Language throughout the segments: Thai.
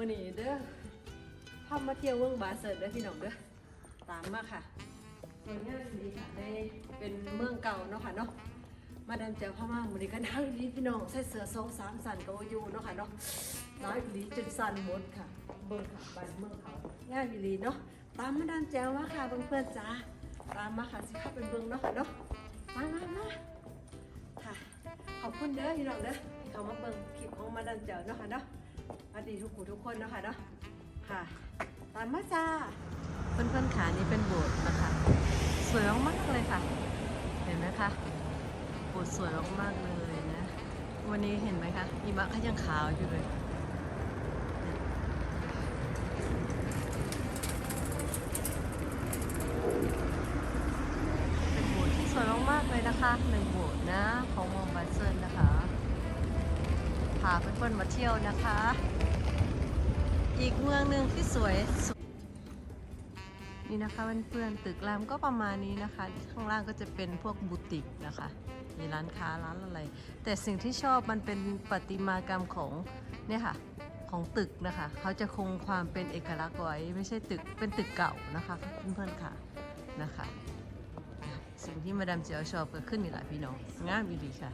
มื่อนี้เด้อพามาเที่ยวเมืองบาเซิร์เด้อพี่น้องเด้อตามมาค่ะสวยงามดีค่ะในเป็นเมืองเก่าเนาะค่ะเนาะมาดามเจ้าพามามื่อนี้ก็นั่งดีพี่น้องใส่เสื้อสองสามสันก็อยู่เนาะค่ะเนาะน้อยดีจนสันหมดค่ะ เบิ่งค่ะบ้านเมืองเขาง่ายดีเนาะตามมาดามแจ้วมาค่ะเพื่อนๆจ้าตามมาค่ะสิเข้าไปเบิ่งเนาะค่ะเนาะมามามาค่ะขอบคุณเด้อพี่น้องเด้อที่เขามาเบิ่งคลิปของมาดามแจ้วเนาะค่ะเนาะ สวัสดีทุกผู้ทุกคนเนาะคะเนาะค่ะ ตามมาจ้าเพื่อนๆขานี่เป็นโบสถ์นะคะสวยมากๆเลยค่ะ เห็นไหมคะโบสถ์สวยมากๆเลยนะวันนี้เห็นไหมคะหิมะเขายังขาวอยู่เลยเป็นโบสถ์ที่สวยมากๆเลยนะคะหนึ่งโบสถ์นะาเพื่อนๆมาเที่ยวนะคะ อีกเมืองหนึ่งที่สวยสุดนี่นะคะเพื่อนๆตึกรามก็ประมาณนี้นะคะ ข้างล่างก็จะเป็นพวกบูติกนะคะ มีร้านค้าร้านอะไร แต่สิ่งที่ชอบมันเป็นประติมากรรมของเนี่ยค่ะของตึกนะคะ เขาจะคงความเป็นเอกลักษณ์ไว้ ไม่ใช่ตึกเป็นตึกเก่านะคะเพื่อนๆค่ะนะคะ สิ่งที่มาดามเจียวชอบก็ขึ้นนี่แหละพี่น้องงามดีค่ะ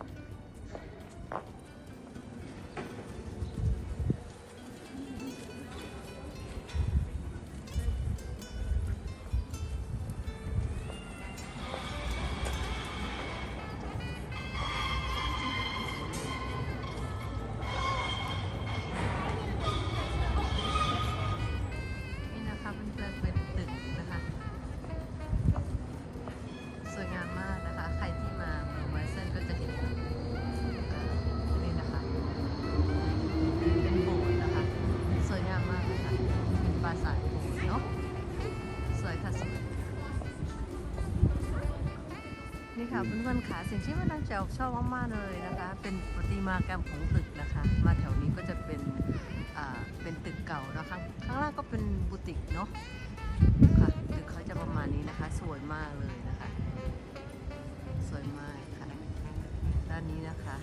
ค่ะเพื่อนๆค่ะสิ่งที่มาดามแจวชอบมากๆเลยนะคะ เป็นประติมากรรมของตึกนะคะ มาแถวนี้ก็จะเป็นอ่าเป็นตึกเก่านะคะข้างล่างก็เป็นบูติกเนาะค่ะตึกเขาจะประมาณนี้นะคะ สวยมากเลยนะคะ สวยมากค่ะด้านนี้นะคะ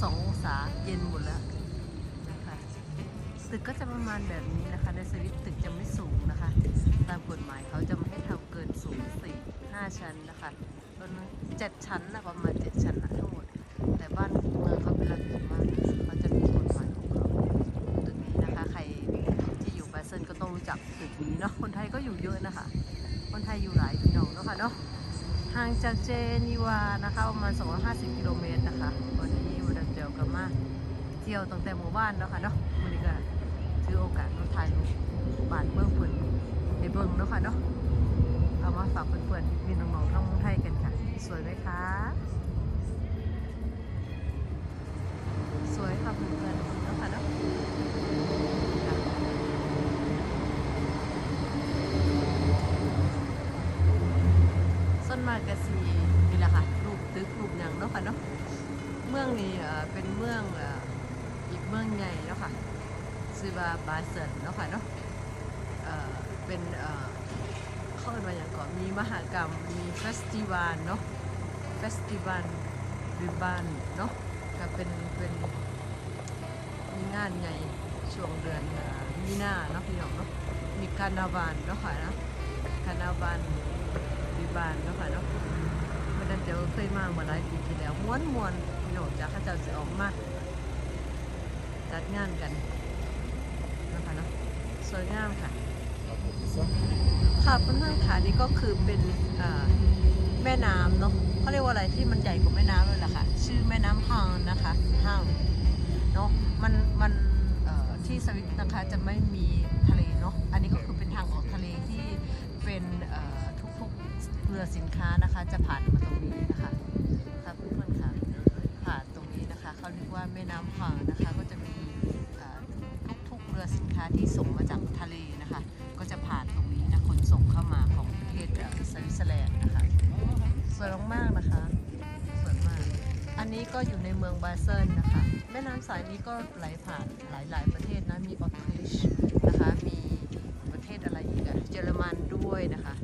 12 องศาเย็นหมดแล้วนะคะตึกก็จะประมาณแบบนี้นะคะ ในสวิตตึกจะไม่สูงนะคะ ตามกฎหมายเขาจะไม่ให้ทำเกินสูงสี่ห้าชั้นนะคะตอนนั้นเจ็ดชั้นนะประมาณเจ็ดชั้นนะทั้งหมด แต่บ้านเมืองเขาเป็นระเบียบมากเขาจะมีกฎหมายของเขาตึกนี้นะคะ ใครที่อยู่แบสเซนก็ต้องรู้จักตึกนี้เนาะคนไทยก็อยู่เยอะนะคะ คนไทยอยู่หลายพี่น้องเนาะค่ะเนาะทางจากเจนีวานะคะประมาณ250 กิโลเมตรนะคะ ดียวกับมาเที่ยวตั้งแต่หมู่บ้านเนาะค่ะเนาะวันนี้ก็ถือโอกาสมาถ่ายรูปบ้านเมืองเพิ่นในเบิ่งเนาะค่ะเนาะเอามาฝากเพื่อนๆมีน้องๆทั้งมืองไทยกันค่ะ สวยไหมคะสวยค่ะเพื่อนๆเนาะค่ะเนาะส่วนมากก็สีนี่แหละค่ะรูปตึกรูปหยังเนาะค่ะเนาะ เมืองนี้เป็นเมืองอีกเมืองใหญ่เนาะค่ะชื่อว่าบาเซิลเนาะค่ะเนาะเป็นเข้ามาอย่างก่อนมีมหกรรมมีเฟสติวัลเนาะเฟสติวัลริบานเนาะก็เป็นเป็นมีงานใหญ่ช่วงเดือนมีนาเนาะพี่น้องเนาะมีคารนาวัลเนาะค่ะนะคารนาวัลริบานเนาะค่ะเนาะมันดันเดี๋ยวเคยมาเมื่อหลายปีที่แล้วม้วนม้วน พี่น้องจากข้าเจ้าจะออกมาจัดงานกันนะคะเนาะสวยงามค่ะ ค่ะเพื่อนๆค่ะนี่ก็คือเป็นแม่น้ำเนาะเขาเรียกว่าอะไรที่มันใหญ่กว่าแม่น้ำเลยล่ะค่ะ ชื่อแม่น้ำฮังนะคะฮังเนาะมันมันที่สวิตนะคะจะไม่มีทะเลเนาะอันนี้ก็คือเป็นทางออกทะเลที่เป็นทุกๆเรือสินค้านะคะ จะผ่านมาตรงนี้นะคะ ม่น้ำฮังนะคะ ก็จะมีทุกๆเรือสินค้าที่ส่งมาจากทะเลนะคะ ก็จะผ่านตรงนี้นะขนส่งเข้ามาของประเทศสวิตเซอร์แลนด์นะคะสวยมากๆนะคะสวยมาก อันนี้ก็อยู่ในเมืองบาเซิลนะคะ แม่น้ำสายนี้ก็ไหลผ่านหลายๆประเทศนะมีออสเตรียนะคะ มีประเทศอะไรอีกอะเยอรมันด้วยนะคะ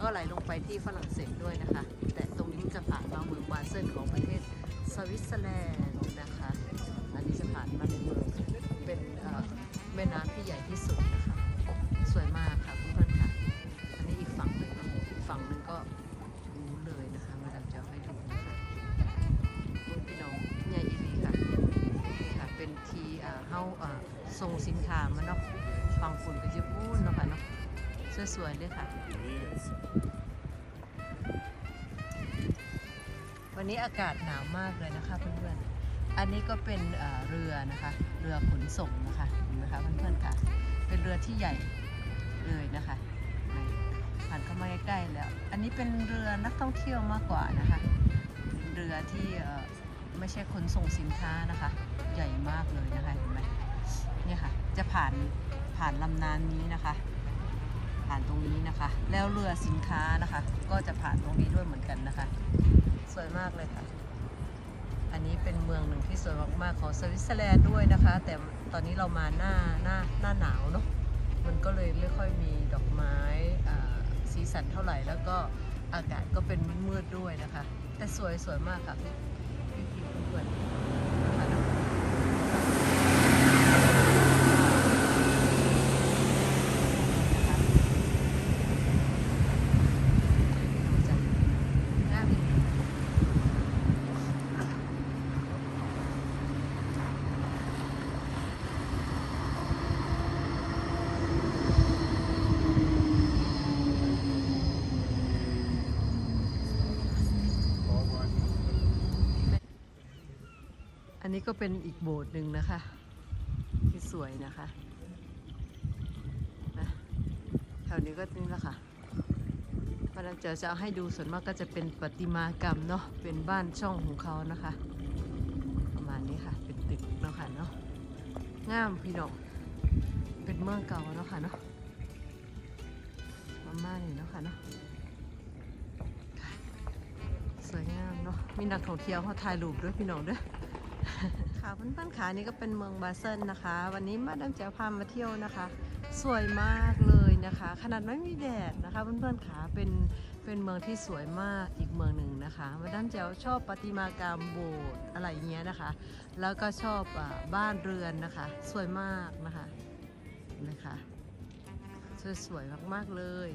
ก็ไหลลงไปที่ฝรั่งเศสด้วยนะคะ แต่ตรงนี้จะผ่านมาเมืองบาเซิลของประเทศสวิตเซอร์แลนด์นะคะ สินค้ามาเนาะฟังฝุ่นก็จะพูดเนาะค่ะเนาะสวยๆเลยค่ะ วันนี้อากาศหนาวมากเลยนะคะเพื่อนๆ อันนี้ก็เป็นเรือนะคะ เรือขนส่งนะคะเห็นไหมคะเพื่อนๆค่ะ เป็นเรือที่ใหญ่เลยนะคะผ่านเข้ามาใกล้ๆแล้ว อันนี้เป็นเรือนักท่องเที่ยวมากกว่านะคะ เรือที่ไม่ใช่ขนส่งสินค้านะคะ ใหญ่มากเลยนะคะเห็นไหม จะผ่านผ่านลำน้ำนี้นะคะ ผ่านตรงนี้นะคะ แล้วเรือสินค้านะคะ ก็จะผ่านตรงนี้ด้วยเหมือนกันนะคะ สวยมากเลยค่ะ อันนี้เป็นเมืองหนึ่งที่สวยมากๆของสวิตเซอร์แลนด์ด้วยนะคะ แต่ตอนนี้เรามาหน้าหน้าหน้าหนาวเนาะมันก็เลยไม่ค่อยมีดอกไม้สีสันเท่าไหร่แล้วก็อากาศก็เป็นมืดๆด้วยนะคะ แต่สวยสวยมากค่ะพี่พี่เพื่อนๆนะคะเนาะนะคะดูจ้ะน่าดี อั นนี้ก็เป็นอีกโบสถ์หนึ่งนะคะ ที่สวยนะคะนะแถวนี้ก็นี่แหละค่ะมาดามเจอจะเอาให้ดูส่วนมากก็จะเป็นประติมากรรมเนาะเป็นบ้านช่องของเขานะคะ ประมาณนี้ค่ะ เป็นตึกเนาะค่ะเนาะงามพี่น้องเป็นเมืองเก่าเนาะค่ะเนาะประมาณนี้เนาะค่ะเนาะสวยงามเนาะมีนักท่องเที่ยวเขาถ่ายรูปด้วยพี่น้องด้วย ค่ะเพื่อนๆขานี่ก็เป็นเมืองบาเซลนะคะ วันนี้มาดามแจ๋วพามาเที่ยวนะคะ สวยมากเลยนะคะ ขนาดไม่มีแดดนะคะเพื่อนๆขาเป็นเป็นเมืองที่สวยมากอีกเมืองหนึ่งนะคะมาดามแจ๋วชอบประติมากรรมโบสถ์อะไรเงี้ยนะคะ แล้วก็ชอบอบ้านเรือนนะคะ สวยมากนะคะเห็นะคะสวยๆมากๆเลย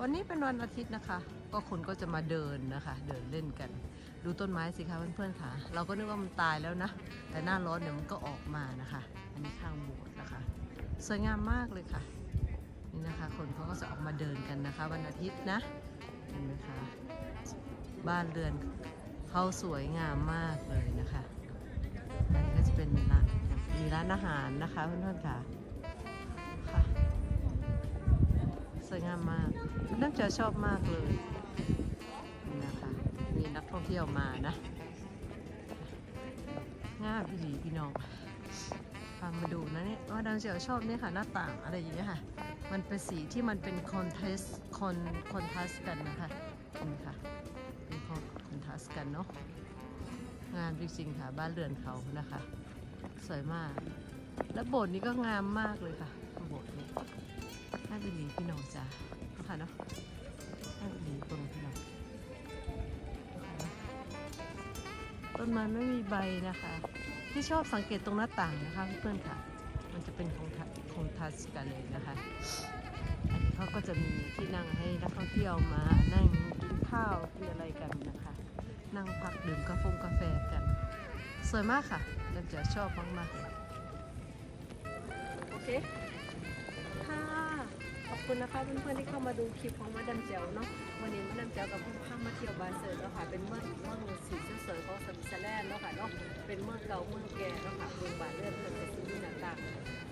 วันนี้เป็นวันอาทิตย์นะคะ ก็คนก็จะมาเดินนะคะ เดินเล่นกัน ดูต้นไม้สิคะเพื่อนๆค่ะ เราก็นึกว่ามันตายแล้วนะ แต่หน้าร้อนเดี๋ยวมันก็ออกมานะคะ อันนี้ข้างโบสถ์นะคะ สวยงามมากเลยค่ะ นี่นะคะ คนเขาก็จะออกมาเดินกันนะคะ วันอาทิตย์นะ เห็นไหมคะ บ้านเรือนเขาสวยงามมากเลยนะคะอันนี้ก็จะเป็นร้านมีร้านอาหารนะคะเพื่อนๆค่ะค่ะ สวยงามมากน้ำเจอชอบมากเลย ที่ยวมานะงามพี่หลีพี่น้องฟังมาดูนะเนี่ยว่าดาวเจียวชอบเนี่ยค่ะหน้าต่างอะไรอย่างเงี้ยค่ะ มันเป็นสีที่มันเป็นคอนเทสคอนคอนทราสกันนะคะเห็นไหมคะเป็นคอนทราสกันเนาะงามจริงๆค่ะบ้านเรือนเขานะคะ สวยมาก แล้วโบสถ์นี้ก็งามมากเลยค่ะโบสถ์นี้น่าบิลีพี่น้องจ้าค่ะเนาะน่าบิลีพี่น้อง ต้นไม้ไม่มีใบนะคะ ที่ชอบสังเกตตรงหน้าต่างนะคะเพื่อนๆค่ะ มันจะเป็นของทัของทัสกันเลยนะคะอันนี้เขาก็จะมีที่นั่งให้นักท่องเที่ยวมานั่งกินข้าวกินอะไรกันนะคะ นั่งพักดื่มกาแฟกาแฟกัน สวยมากค่ะเราจะชอบมากๆโอเค อบคุณนะคะเพื่อนๆที่เข้ามาดูคลิปของมาดามเจียวเนาะวันนี้มาดามเจียวกับเพื่อนข้ามาเที่ยวบาเซอร์แล้วค่ะเป็นเมืองเมืองสีสวยๆของสวิตเซอร์แลนด์เนาะค่ะเนาะเป็นเมืองเก่าเมืองแก่เนาะค่ะเมืองบาเลื่อนเป็นสีมีหน้าต่าง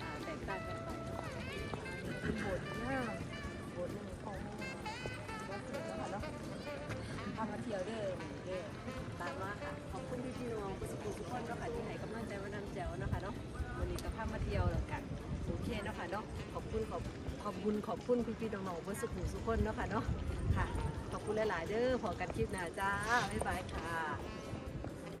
อ่าแตกต่างกันไปเป็นโบสถ์หน้าโบสถ์หนึ่งของบาเซอร์เนาะค่ะเนาะพามาเที่ยวเด้อเด้อตามมาค่ะขอบคุณพี่ๆน้องๆผู้สุขทุกคนเนาะค่ะที่ให้กำลังใจมาดามเจียวเนาะค่ะเนาะวันนี้ก็พามาเที่ยวแล้วกันโอเคเนาะค่ะเนาะขอบคุณขอบ ขอบคุณขอบคุณพี่ๆน้องๆเพื่อสุขุมสุขคนเนาะค่ะเนาะค่ะ ขอบคุณหลาย ๆ เด้อพอกันคลิปหน้าจ้าบ๊ายบายค่ะ